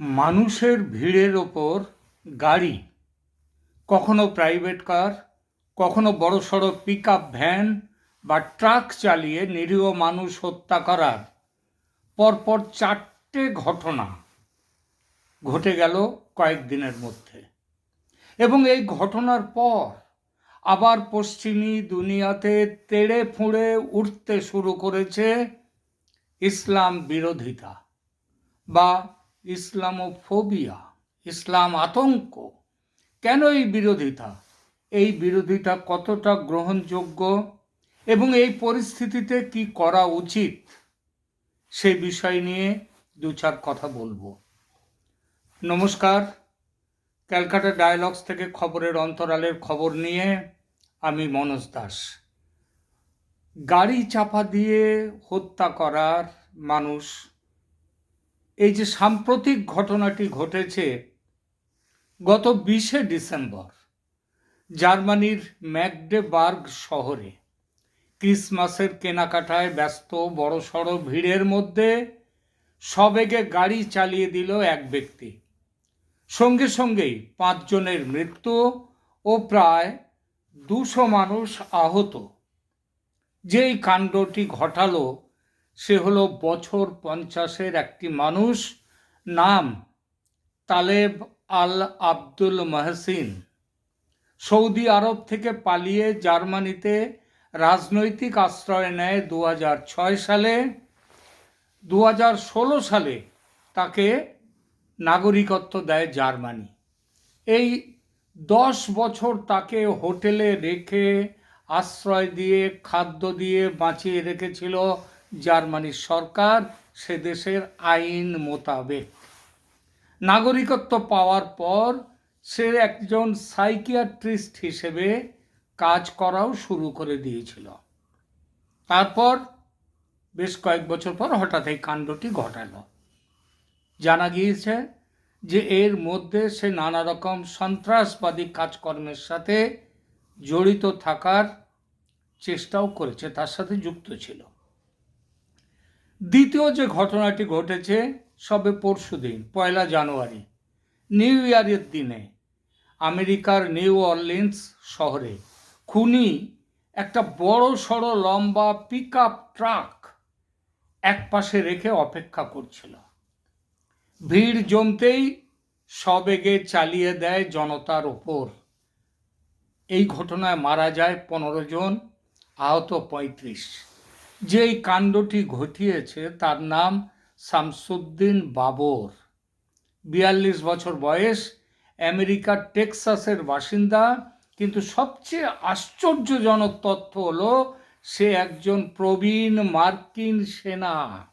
মানুষের ভিড়ের ওপর গাড়ি, কখনো প্রাইভেট কার কখনো বড়সড় পিক আপ ভ্যান বা ট্রাক চালিয়ে নিরীহ মানুষ হত্যা করার পরপর চারটে ঘটনা ঘটে গেল কয়েকদিনের মধ্যে। এবং এই ঘটনার পর আবার পশ্চিমী দুনিয়াতে তেড়ে ফুঁড়ে উঠতে শুরু করেছে ইসলাম বিরোধিতা বা ইসলামোফোবিয়া, ইসলাম আতঙ্ক। কেন এই বিরোধিতা? এই বিরোধিতা কতটা গ্রহণযোগ্য এবং এই পরিস্থিতিতে কি করা উচিত? সে বিষয় নিয়ে দু চার কথা বলব। নমস্কার। ক্যালকাটা ডায়ালগস থেকে খবরের অন্তরালের খবর নিয়ে আমি মনোজ দাস। গাড়ি চাপা দিয়ে হত্যা করার মানুষ এই যে সাম্প্রতিক ঘটনাটি ঘটেছে গত বিশে ডিসেম্বর জার্মানির ম্যাকডেবার্গ শহরে, ক্রিসমাসের কেনাকাটায় ব্যস্ত বড়সড় ভিড়ের মধ্যে সবেগে গাড়ি চালিয়ে দিল এক ব্যক্তি। সঙ্গে সঙ্গেই পাঁচজনের মৃত্যু ও প্রায় দুশো মানুষ আহত। যেই কাণ্ডটি ঘটালো সে হলো বছর পঞ্চাশের একটি মানুষ, নাম তালেব আল আব্দুল মহসিন। সৌদি আরব থেকে পালিয়ে জার্মানিতে রাজনৈতিক আশ্রয় নেয় দু সালে। দু সালে তাকে নাগরিকত্ব দেয় জার্মানি। এই দশ বছর তাকে হোটেলে রেখে আশ্রয় দিয়ে, খাদ্য দিয়ে বাঁচিয়ে রেখেছিল জার্মানির সরকার সে দেশের আইন মোতাবেক। নাগরিকত্ব পাওয়ার পর সে একজন সাইকিয়াট্রিস্ট হিসেবে কাজ করাও শুরু করে দিয়েছিল। তারপর বেশ কয়েক বছর পর হঠাৎ এই কাণ্ডটি ঘটালো। জানা গিয়েছে যে এর মধ্যে সে নানা রকম সন্ত্রাসবাদী কাজকর্মের সাথে জড়িত থাকার চেষ্টাও করেছে, তার সাথে যুক্ত ছিল। দ্বিতীয় যে ঘটনাটি ঘটেছে, সবে পরশু দিন, পয়লা জানুয়ারি, নিউ ইয়ারের দিনে, আমেরিকার নিউ অরলিন্স শহরে খুনি একটা বড় সড়ো লম্বা পিক আপ ট্রাক এক পাশে রেখে অপেক্ষা করছিল। ভিড় জমতেই সবেগে চালিয়ে দেয় জনতার ওপর। এই ঘটনায় মারা যায় পনেরো জন, আহত পঁয়ত্রিশ। যে এই কাণ্ডটি ঘটিয়েছে তার নাম শামসুদ্দিন বাবর। বিয়াল্লিশ বছর বয়স আমেরিকার টেক্সাসের বাসিন্দা। কিন্তু সবচেয়ে আশ্চর্যজনক তথ্য হলো, সে একজন প্রবীণ মার্কিন সেনা।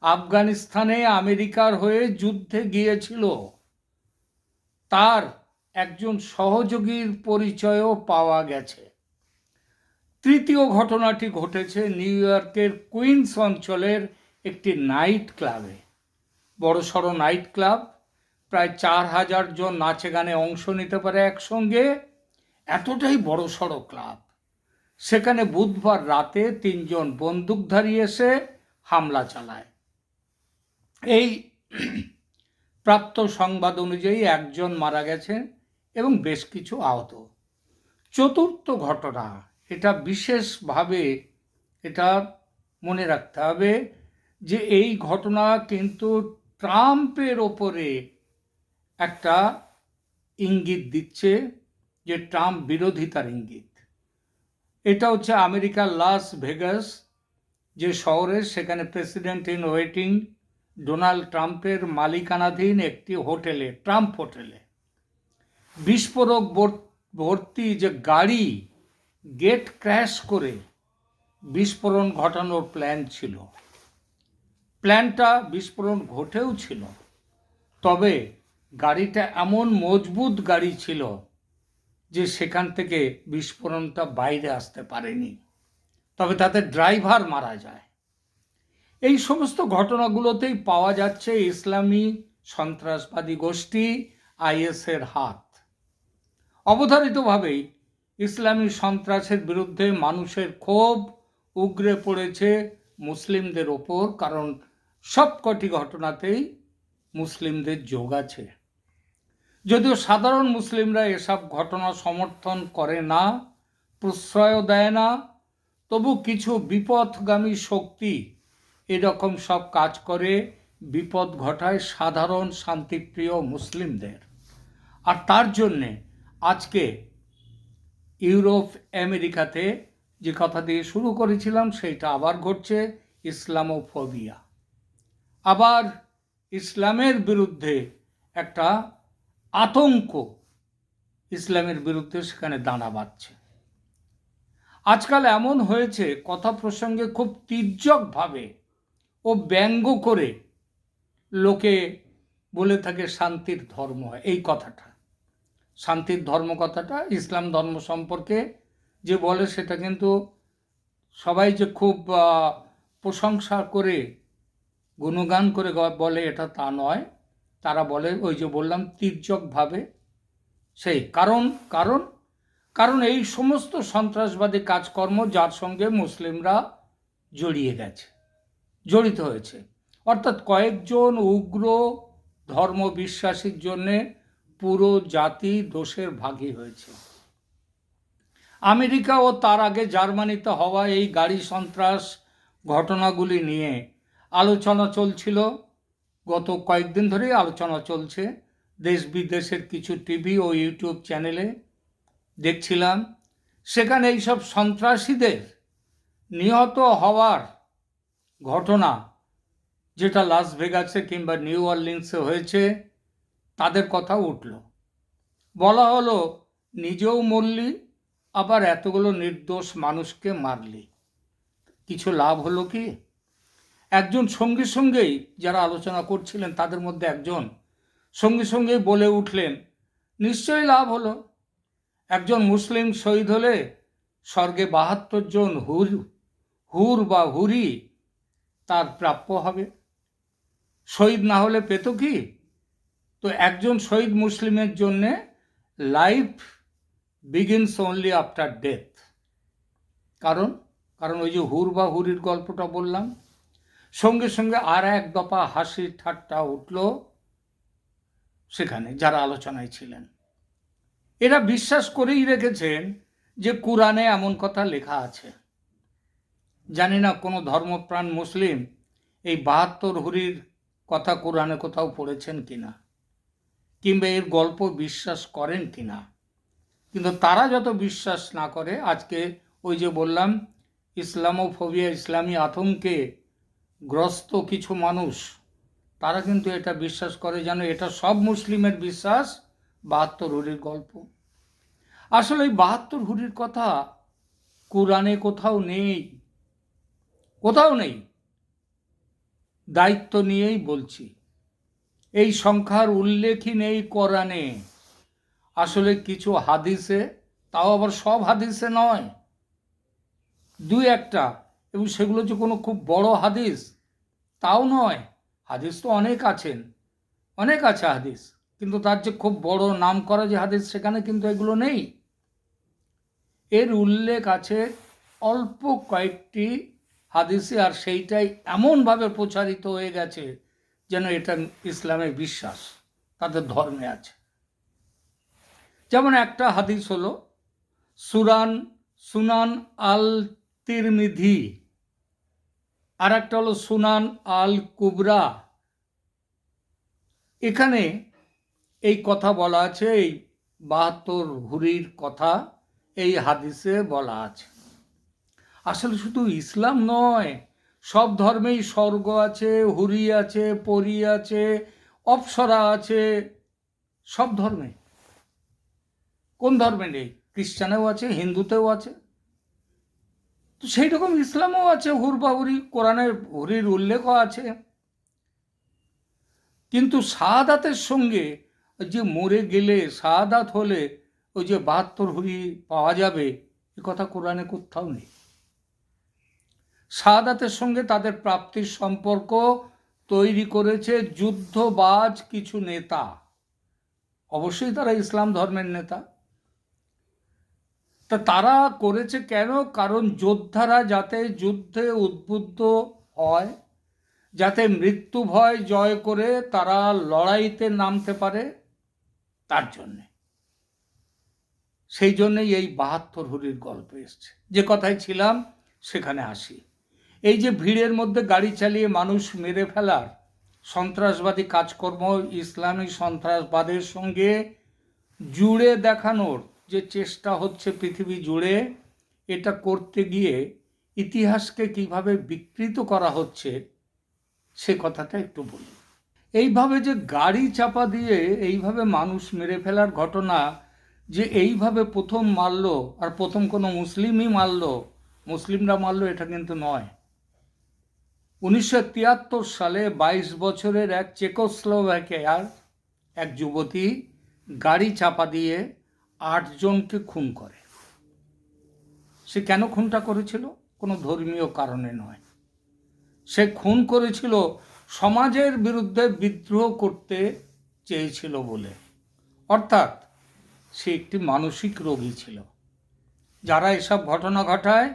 আফগানিস্তানে আমেরিকার হয়ে যুদ্ধে গিয়েছিল। তার একজন সহযোগীর পরিচয়ও পাওয়া গেছে। তৃতীয় ঘটনাটি ঘটেছে নিউ ইয়র্কের কুইন্স অঞ্চলের একটি নাইট ক্লাবে। বড়সড় নাইট ক্লাব, প্রায় চার হাজার জন নাচে গানে অংশ নিতে পারে একসঙ্গে। এতটাই বড়সড় ক্লাব। সেখানে বুধবার রাতে তিনজন বন্দুকধারী এসে হামলা চালায়। এই প্রাপ্ত সংবাদ অনুযায়ী একজন মারা গেছে এবং বেশ কিছু আহত। চতুর্থ ঘটনা এটা বিশেষভাবে এটা মনে রাখতে হবে যে এই ঘটনা কিন্তু ট্রাম্পের ওপরে একটা ইঙ্গিত দিচ্ছে যে ট্রাম্প বিরোধিতার ইঙ্গিত। এটা হচ্ছে আমেরিকার লাস ভেগাস যে শহরে সেখানে প্রেসিডেন্ট ইন ওয়েটিং ডোনাল্ড ট্রাম্পের মালিকানাধীন একটি হোটেলে, ট্রাম্প হোটেলে। বিস্ফোরক ভর্তি যে গাড়ি গেট ক্র্যাশ করে বিস্ফোরণ ঘটানোর প্ল্যান ছিল। প্ল্যানটা বিস্ফোরণ ঘটেও ছিল। তবে গাড়িটা এমন মজবুত গাড়ি ছিল যে সেখান থেকে বিস্ফোরণটা বাইরে আসতে পারেনি। তবে তাতে ড্রাইভার মারা যায়। এই সমস্ত ঘটনাগুলোতেই পাওয়া যাচ্ছে ইসলামী সন্ত্রাসবাদী গোষ্ঠী আইএসের হাত। অবধারিতভাবেই ইসলামী সন্ত্রাসের বিরুদ্ধে মানুষের ক্ষোভ উগরে পড়েছে মুসলিমদের ওপর, কারণ সবকটি ঘটনাতেই মুসলিমদের যোগ আছে। যদিও সাধারণ মুসলিমরা এসব ঘটনা সমর্থন করে না, প্রশ্রয়ও দেয় না, তবু কিছু বিপদগামী শক্তি এরকম সব কাজ করে, বিপদ ঘটায় সাধারণ শান্তিপ্রিয় মুসলিমদের। আর তার জন্যে আজকে ইউরোপ, আমেরিকাতে যে কথা দিয়ে শুরু করেছিলাম, সেইটা আবার ঘটছে, ইসলামোফোবিয়া। আবার ইসলামের বিরুদ্ধে একটা আতঙ্ক ইসলামের বিরুদ্ধে সেখানে দানা বাঁধছে। আজকাল এমন হয়েছে, কথা প্রসঙ্গে খুব তীর্যকভাবে ও ব্যঙ্গ করে লোকে বলে থাকে শান্তির ধর্ম এই কথাটা। শান্তির ধর্ম কথাটা ইসলাম ধর্ম সম্পর্কে যে বলে সেটা কিন্তু সবাই যে খুব প্রশংসা করে, গুণগান করে বলে এটা তা নয়। তারা বলে ওই যে বললাম তীর্যকভাবে সেই কারণ কারণ কারণ এই সমস্ত সন্ত্রাসবাদী কাজকর্ম যার সঙ্গে মুসলিমরা জড়িয়ে গেছে, জড়িত হয়েছে। অর্থাৎ কয়েকজন উগ্র ধর্ম বিশ্বাসীর জন্যে জাতি দোষের ভাগী হয়েছে। আমেরিকা ও তার আগে জার্মানিতে হওয়া এই গাড়ি সন্ত্রাস ঘটনাগুলি নিয়ে আলোচনা চলছিল। গত কয়েকদিন ধরেই আলোচনা চলছে। দেশ বিদেশের কিছু টিভি ও ইউটিউব চ্যানেলে দেখছিলাম। সেখানে এইসব সন্ত্রাসীদের নিহত হওয়ার ঘটনা, যেটা লাস ভেগাসে কিংবা নিউ অর্লিন্সে হয়েছে তাদের কথা উঠল। বলা হলো, নিজেও মরলি, আবার এতগুলো নির্দোষ মানুষকে মারলি। কিছু লাভ হলো কি? একজন সঙ্গে সঙ্গেই যারা আলোচনা করছিলেন, তাদের মধ্যে একজন সঙ্গে সঙ্গেই বলে উঠলেন, নিশ্চয়ই লাভ হলো। একজন মুসলিম শহীদ হলে স্বর্গে বাহাত্তর জন হুর হুর বা হুরি তার প্রাপ্য হবে। শহীদ না হলে পেত কি? তো একজন শহীদ মুসলিমের জন্যে life begins only after death কারণ কারণ ওই যে হুর বা হুরির গল্পটা বললাম, সঙ্গে সঙ্গে আর এক দফা হাসি ঠাট্টা উঠল সেখানে, যারা আলোচনায় ছিলেন। এরা বিশ্বাস করেই রেখেছেন যে কোরআনে এমন কথা লেখা আছে। জানি না কোনো ধর্মপ্রাণ মুসলিম এই বাহাত্তর হুরির কথা কোরআনে কোথাও পড়েছেন কিনা। কিংবা এর গল্প বিশ্বাস করেন কি না কিন্তু তারা যত বিশ্বাস না করে, আজকে ওই যে বললাম, ইসলামোফোবিয়া, ইসলামী আতঙ্কে গ্রস্ত কিছু মানুষ, তারা কিন্তু এটা বিশ্বাস করে যেন এটা সব মুসলিমের বিশ্বাস, বাহাত্তর হুরির গল্প। আসলে এই বাহাত্তর হুরির কথা কোরআনে কোথাও নেই কোথাও নেই। দায়িত্ব নিয়েই বলছি। এই সংখ্যার উল্লেখই নেই কোরআনে। আসলে কিছু হাদিসে, তাও আবার সব হাদিসে নয়। দুই একটা, এবং সেগুলো যে কোনো খুব বড় হাদিস, তাও নয়। হাদিস তো অনেক আছেন, অনেক আছে হাদিস, কিন্তু তার যে খুব বড় নাম করা যে হাদিস, সেখানে কিন্তু এগুলো নেই। এর উল্লেখ আছে অল্প কয়েকটি হাদিসে, আর সেইটাই এমনভাবে প্রচারিত হয়ে গেছে যেন এটা ইসলামের বিশ্বাস, তাদের ধর্মে আছে। যেমন একটা হাদিস হলো, সুরান, সুনান আল তিরমিধি আর একটা হলো সুনান আল কুবরা এখানে এই কথা বলা আছে, এই বাহাত্তর হুরির কথা এই হাদিসে বলা আছে। আসলে শুধু ইসলাম নয় সব ধর্মেই স্বর্গ আছে, হুরি আছে, পরি আছে, অপসরা আছে, সব ধর্মে। কোন ধর্মে নেই? খ্রিস্টানেও আছে, হিন্দুতেও আছে। তো সেই রকম ইসলামও আছে, হুর বা হুরি, কোরআনের হুরির উল্লেখও আছে। কিন্তু শাহাদাতের সঙ্গে যে মরে গেলে, শাহাদাত হলে ওই যে বাহাত্তর হুরি পাওয়া যাবে, এ কথা কোরআনে কোথাও নেই। শাহাদাতের সঙ্গে তাদের প্রাপ্তির সম্পর্ক তৈরি করেছে যুদ্ধবাজ কিছু নেতা। অবশ্যই তারা ইসলাম ধর্মের নেতা। তা তারা করেছে কেন? কারণ যোদ্ধারা যাতে যুদ্ধে উদ্বুদ্ধ হয়, যাতে মৃত্যু ভয় জয় করে তারা লড়াইতে নামতে পারে, তার জন্যে। সেই জন্যই এই বাহাত্তর হুরির গল্প এসছে। যে কথায় ছিলাম, সেখানে আসি। এই যে ভিড়ের মধ্যে গাড়ি চালিয়ে মানুষ মেরে ফেলার সন্ত্রাসবাদী কাজকর্ম, ইসলামী সন্ত্রাসবাদের সঙ্গে জুড়ে দেখানোর যে চেষ্টা হচ্ছে পৃথিবী জুড়ে, এটা করতে গিয়ে ইতিহাসকে কীভাবে বিকৃত করা হচ্ছে, সে কথাটা একটু বলি এইভাবে যে গাড়ি চাপা দিয়ে এইভাবে মানুষ মেরে ফেলার ঘটনা যে এইভাবে প্রথম মারল আর প্রথম কোনো মুসলিমই মারল, মুসলিমরা মারল, এটা কিন্তু নয়। উনিশশো তিয়াত্তর সালে বাইশ বছরের এক চেকোস্লোভাকিয়ার এক যুবতী গাড়ি চাপা দিয়ে আটজনকে খুন করে। সে কেন খুনটা করেছিল? কোনো ধর্মীয় কারণে নয়। সে খুন করেছিল সমাজের বিরুদ্ধে বিদ্রোহ করতে চেয়েছিল বলে। অর্থাৎ সে একটি মানসিক রোগী ছিল। যারা এসব ঘটনা ঘটায়,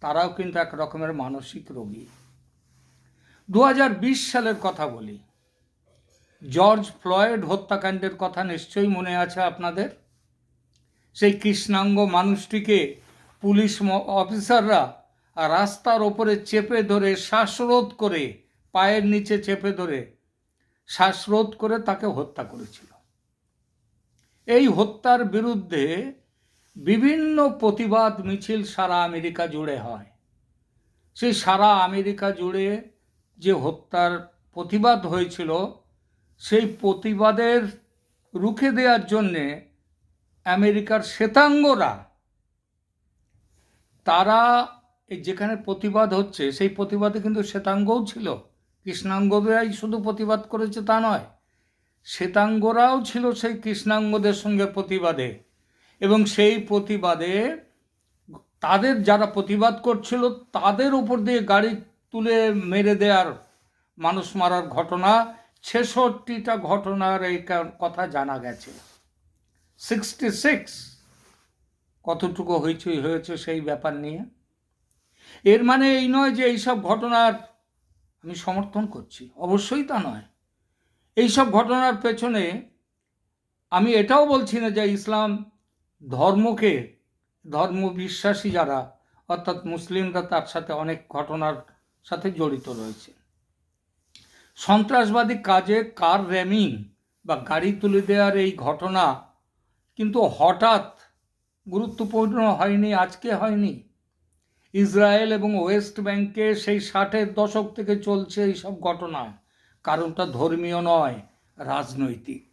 তারাও কিন্তু এক রকমের মানসিক রোগী। দু হাজার বিশ সালের কথা বলি। জর্জ ফ্লয়েড হত্যাকাণ্ডের কথা নিশ্চয়ই মনে আছে আপনাদের? সেই কৃষ্ণাঙ্গ মানুষটিকে পুলিশ অফিসাররা রাস্তার ওপরে চেপে ধরে শ্বাসরোধ করে, পায়ের নিচে চেপে ধরে শ্বাসরোধ করে তাকে হত্যা করেছিল। এই হত্যার বিরুদ্ধে বিভিন্ন প্রতিবাদ মিছিল সারা আমেরিকা জুড়ে হয়। সেই সারা আমেরিকা জুড়ে যে হত্যার প্রতিবাদ হয়েছিল, সেই প্রতিবাদের রুখে দেওয়ার জন্যে আমেরিকার শ্বেতাঙ্গরা, তারা এই যেখানে প্রতিবাদ হচ্ছে, সেই প্রতিবাদে কিন্তু শ্বেতাঙ্গও ছিল। কৃষ্ণাঙ্গরাই শুধু প্রতিবাদ করেছে তা নয়, শ্বেতাঙ্গরাও ছিল সেই কৃষ্ণাঙ্গদের সঙ্গে প্রতিবাদে। এবং সেই প্রতিবাদে তাদের যারা প্রতিবাদ করছিল, তাদের উপর দিয়ে গাড়ি তুলে মেরে দেওয়ার মানুষ মারার ঘটনা, ছেষট্টিটা ঘটনার এই কথা জানা গেছে। সিক্সটি সিক্স কতটুকু হইচই হয়েছে সেই ব্যাপার নিয়ে। এর মানে এই নয় যে এইসব ঘটনার আমি সমর্থন করছি। অবশ্যই তা নয়। এইসব ঘটনার পেছনে আমি এটাও বলছি না যে ইসলাম ধর্মকে ধর্ম বিশ্বাসী যারা, অর্থাৎ মুসলিমরা তার সাথে অনেক ঘটনার সাথে জড়িত রয়েছে। সন্ত্রাসবাদী কাজে কার র্যামিং বা গাড়ি তুলে দেওয়ার এই ঘটনা কিন্তু হঠাৎ গুরুত্বপূর্ণ হয়নি, আজকে হয়নি। ইসরায়েল এবং ওয়েস্ট ব্যাংকে সেই ষাটের দশক থেকে চলছে এইসব ঘটনা। কারণটা ধর্মীয় নয়, রাজনৈতিক।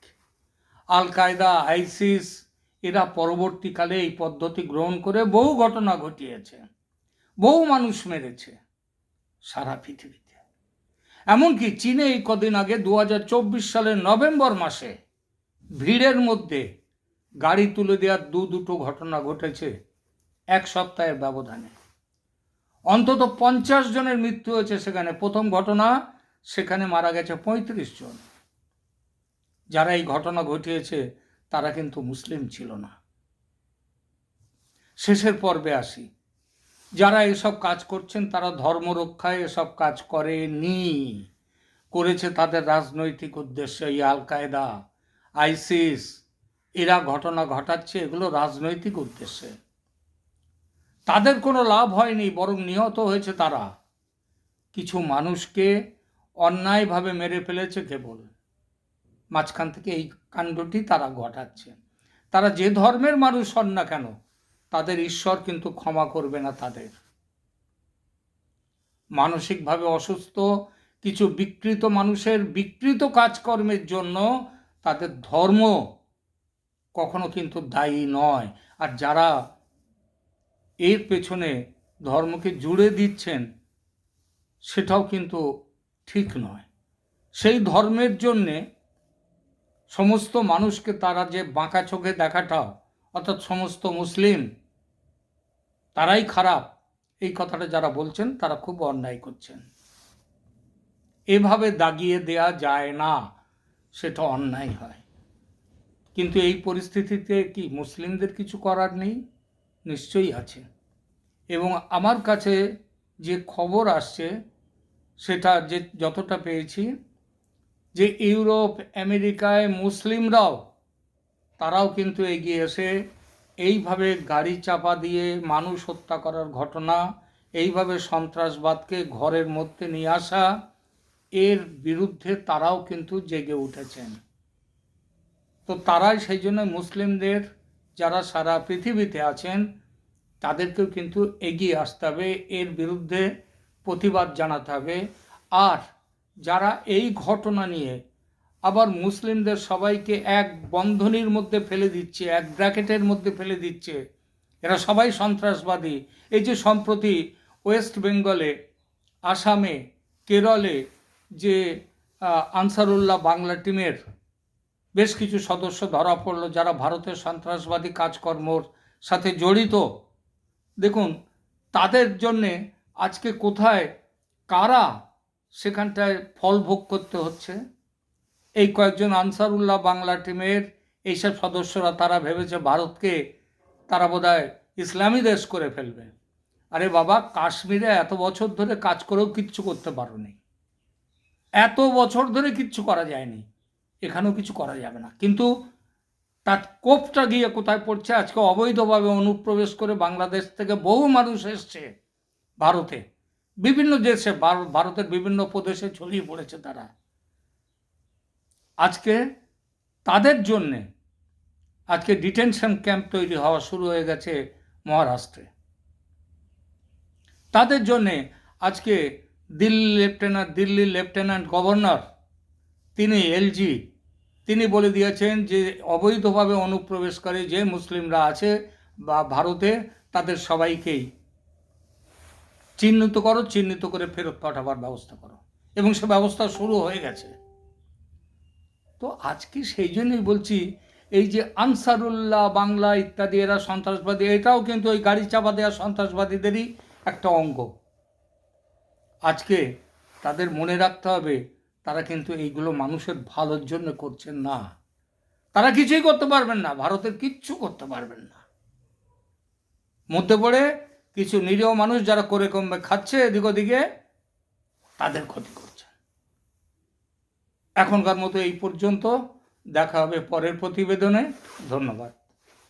আল কায়দা আইসিস, এরা পরবর্তীকালে এই পদ্ধতি গ্রহণ করে বহু ঘটনা ঘটিয়েছে। বহু মানুষ মেরেছে। সারা পৃথিবীতে। এমনকি চীনে এই কদিন আগে দু হাজার চব্বিশ সালের নভেম্বর মাসে ভিড়ের মধ্যে গাড়ি তুলে দেওয়ার দু দুটো ঘটনা ঘটেছে এক সপ্তাহের ব্যবধানে। অন্তত পঞ্চাশ জনের মৃত্যু হয়েছে সেখানে। প্রথম ঘটনা, সেখানে মারা গেছে পঁয়ত্রিশ জন। যারা এই ঘটনা ঘটিয়েছে, তারা কিন্তু মুসলিম ছিল না। শেষের পর্বে আসি। যারা এসব কাজ করছেন, তারা ধর্ম রক্ষায় এসব কাজ করেনি। করেছে তাদের রাজনৈতিক উদ্দেশ্য এই আল কায়দা, আইসিস, এরা ঘটনা ঘটাচ্ছে, এগুলো রাজনৈতিক উদ্দেশ্যে। তাদের কোনো লাভ হয়নি, বরং নিহত হয়েছে তারা। কিছু মানুষকে অন্যায়ভাবে মেরে ফেলেছে কেবল। মাঝখান থেকে এই কাণ্ডটি তারা ঘটাচ্ছে। তারা যে ধর্মের মানুষ হন না কেন তাদের ঈশ্বর কিন্তু ক্ষমা করবে না তাদের। মানসিকভাবে অসুস্থ, কিছু বিকৃত মানুষের বিকৃত কাজকর্মের জন্য তাদের ধর্ম কখনো কিন্তু দায়ী নয়। আর যারা এর পেছনে ধর্মকে জুড়ে দিচ্ছেন, সেটাও কিন্তু ঠিক নয়। সেই ধর্মের জন্যে সমস্ত মানুষকে তারা যে বাঁকা চোখে দেখাটাও অর্থাৎ সমস্ত মুসলিম, তারাই খারাপ। এই কথাটা যারা বলছেন, তারা খুব অন্যায় করছেন। এভাবে দাগিয়ে দেয়া যায় না, সেটা অন্যায় হয়। কিন্তু এই পরিস্থিতিতে কি মুসলিমদের কিছু করার নেই? নিশ্চয়ই আছে। এবং আমার কাছে যে খবর আসছে, সেটা যে যতটা পেয়েছি, যে ইউরোপ, আমেরিকায় মুসলিমরাও তারাও কিন্তু এগিয়ে এসে এইভাবে গাড়ি চাপা দিয়ে মানুষ হত্যা করার ঘটনা, এইভাবে সন্ত্রাসবাদকে ঘরের মধ্যে নিয়ে আসা, এর বিরুদ্ধে তারাও কিন্তু জেগে উঠেছেন। তো তারাই সেই জন্য মুসলিমদের যারা সারা পৃথিবীতে আছেন, তাদেরকেও কিন্তু এগিয়ে আসতে হবে, এর বিরুদ্ধে প্রতিবাদ জানাতে হবে। আর যারা এই ঘটনা নিয়ে আবার মুসলিমদের সবাইকে এক বন্ধনীর মধ্যে ফেলে দিচ্ছে, এক ব্র্যাকেটের মধ্যে ফেলে দিচ্ছে। এরা সবাই সন্ত্রাসবাদী। এই যে সম্প্রতি ওয়েস্ট বেঙ্গলে, আসামে, কেরলে যে আনসারুল্লাহ বাংলা টিমের বেশ কিছু সদস্য ধরা পড়ল, যারা ভারতের সন্ত্রাসবাদী কাজকর্মর সাথে জড়িত। দেখুন, তাদের জন্যে আজকে কোথায়, কারা সেখানটায় ফল ভোগ করতে হচ্ছে? এই কয়েকজন আনসারুল্লাহ বাংলা টিমের এইসব সদস্যরা তারা ভেবেছে ভারতকে তারা বোধহয় ইসলামী দেশ করে ফেলবে। আরে বাবা, কাশ্মীরে এত বছর ধরে কাজ করেও কিচ্ছু করতে পারোনি। এত বছর ধরে কিচ্ছু করা যায়নি। এখানেও কিছু করা যাবে না। কিন্তু তার কোপটা গিয়ে কোথায় পড়ছে? আজকে অবৈধভাবে অনুপ্রবেশ করে বাংলাদেশ থেকে বহু মানুষ এসছে ভারতে। বিভিন্ন দেশে, ভারতের বিভিন্ন প্রদেশে ছড়িয়ে পড়েছে তারা। আজকে তাদের জন্যে আজকে ডিটেনশন ক্যাম্প তৈরি হওয়া শুরু হয়ে গেছে মহারাষ্ট্রে। তাদের জন্যে আজকে দিল্লি লেফটেন্যান্ট দিল্লির লেফটেন্যান্ট গভর্নর, তিনি এলজি, তিনি বলে দিয়েছেন যে অবৈধভাবে অনুপ্রবেশকারী যে মুসলিমরা আছে বা ভারতে, তাদের সবাইকেই চিহ্নিত করো, চিহ্নিত করে ফেরত পাঠাবার ব্যবস্থা করো। এবং সে ব্যবস্থা শুরু হয়ে গেছে। তো আজকে সেই জন্যই বলছি, এই যে আনসারুল্লাহ, বাংলা ইত্যাদি এরা সন্ত্রাসবাদী, এটাও কিন্তু ওই গাড়ি চাপা দেওয়া সন্ত্রাসবাদীদেরই একটা অঙ্গ। আজকে তাদের মনে রাখতে হবে, তারা কিন্তু এইগুলো মানুষের ভালোর জন্য করছেন না। তারা কিছুই করতে পারবেন না, ভারতের কিচ্ছু করতে পারবেন না। মধ্যে পড়ে কিছু নিরীহ মানুষ যারা করে কমবে খাচ্ছে, এদিক ওদিকে তাদের ক্ষতি করছে। এখনকার মতো এই পর্যন্ত। দেখা হবে পরের প্রতিবেদনে। ধন্যবাদ।